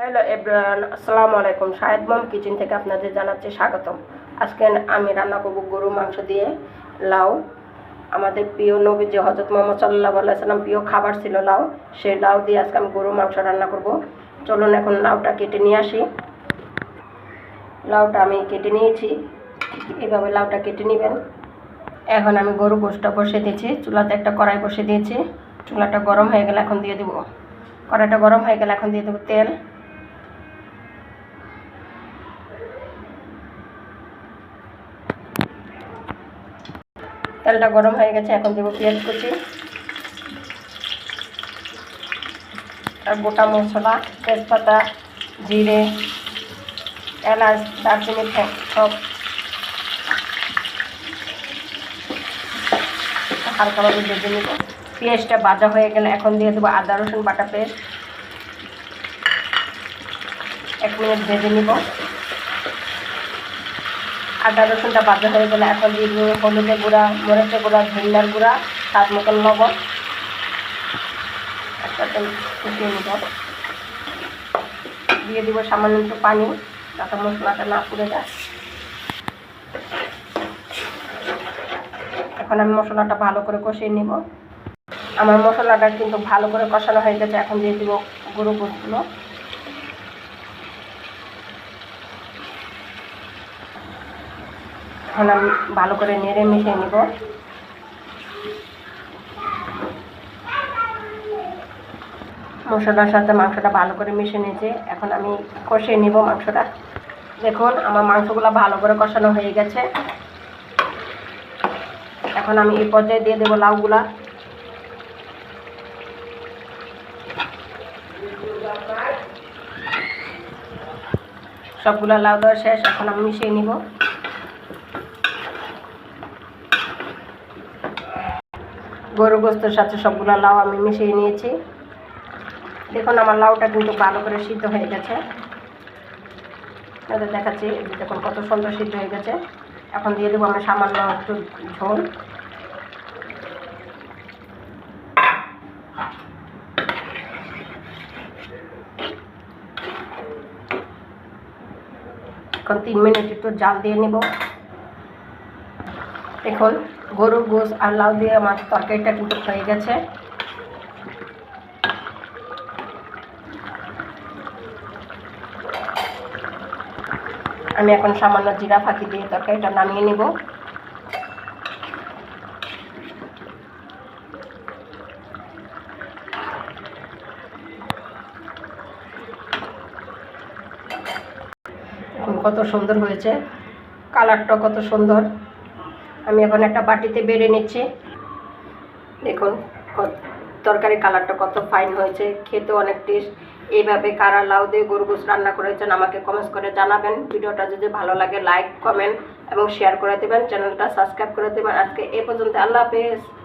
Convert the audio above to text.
Hello everyone, আসসালামু আলাইকুম। শাহেদ মম kitchen থেকে আপনাদের জানাচ্ছি স্বাগতম। আজকে আমি রান্না করব গরু মাংস দিয়ে লাউ। আমাদের প্রিয় নবী যে হজরত মোহাম্মদ সাল্লাহ সাল্লাম প্রিয় খাবার ছিল লাউ। সেই লাউ দিয়ে আজকে আমি গরু মাংস রান্না করব। চলুন এখন লাউটা কেটে নিয়ে আসি। লাউটা আমি কেটে নিয়েছি। এভাবে লাউটা কেটে নেবেন। এখন আমি গরু গোষ্ঠটা বসে দিয়েছি। চুলাতে একটা কড়াই বসে দিয়েছি। চুলাটা গরম হয়ে গেলে এখন দিয়ে দেবো। কড়াইটা গরম হয়ে গেলে এখন দিয়ে দেবো তেল। তেলটা গরম হয়ে গেছে, এখন দেবো পেঁয়াজ কুচি আর গোটা মশলা, তেজপাতা, জিরে, এলাচ, দারচিনি সব। হালকাভাবে ভেজে নেব। পেঁয়াজটা ভাজা হয়ে গেলে এখন দিয়ে দেবো আদা, রসুন, বাটা পেস্ট। এক মিনিট ভেজে নিব। আদা রসুনটা ভাজা হয়ে গেলে এখন দিয়ে দিব হলুদের গুঁড়া, মরিচের গুঁড়া, ধনিয়ার গুঁড়া স্বাদ মতন লবণ। একসাথে ফুটিয়ে নিব। দিয়ে দিব সামান্য একটু পানি, যাতে মশলাটা না পুড়ে যায়। এখন আমি মশলাটা ভালো করে কষিয়ে নিব। আমার মশলাটা কিন্তু ভালো করে কষানো হয়ে গেছে, এখন দিয়ে দিব গরু গোসগুলো এখন আমি ভালো করে নেড়ে মিশিয়ে নিব। মশলার সাথে মাংসটা ভালো করে মিশিয়ে নিয়েছি। এখন আমি কষিয়ে নিব মাংসটা। দেখুন, আমার মাংসগুলো ভালো করে কষানো হয়ে গেছে। এখন আমি এই পর্যায়ে দিয়ে দেবো লাউগুলা। সবগুলো লাউ দেওয়া শেষ, এখন আমি মিশিয়ে নিব। গরু গোস্তের সাথে সবগুলো লাউ আমি মিশিয়ে নিয়েছি। দেখুন, আমার লাউটা কিন্তু ভালো করে সিদ্ধ হয়ে গেছে। আপনাদের দেখাচ্ছি দেখুন, কত সুন্দর সিদ্ধ হয়ে গেছে। এখন দিয়ে দেবো আমি সামান্য একটু ঝোল। এখন তিন মিনিট একটু জাল দিয়ে নেব। এখন গরুর গোস আর লাউ দিয়ে আমার তরকারিটা কিন্তু হয়ে গেছে। আমি এখন সামান্য জিরা ফাঁকি দিয়ে তরকারিটা নামিয়ে নিব। কত সুন্দর হয়েছে। কালারটা কত সুন্দর। আমি এখন একটা বাটিতে বেড়ে নিচ্ছি। দেখুন, কত- তরকারি কালারটা কত ফাইন হয়েছে খেতে অনেক টেস্ট এইভাবে কারা লাউ দিয়ে গরু গোস রান্না করেছেন আমাকে কমেন্টস করে জানাবেন। ভিডিওটা যদি ভালো লাগে লাইক কমেন্ট এবং শেয়ার করে দেবেন। চ্যানেলটা সাবস্ক্রাইব করে দেবেন। আজকে এ পর্যন্ত, আল্লাহ হাফেজ।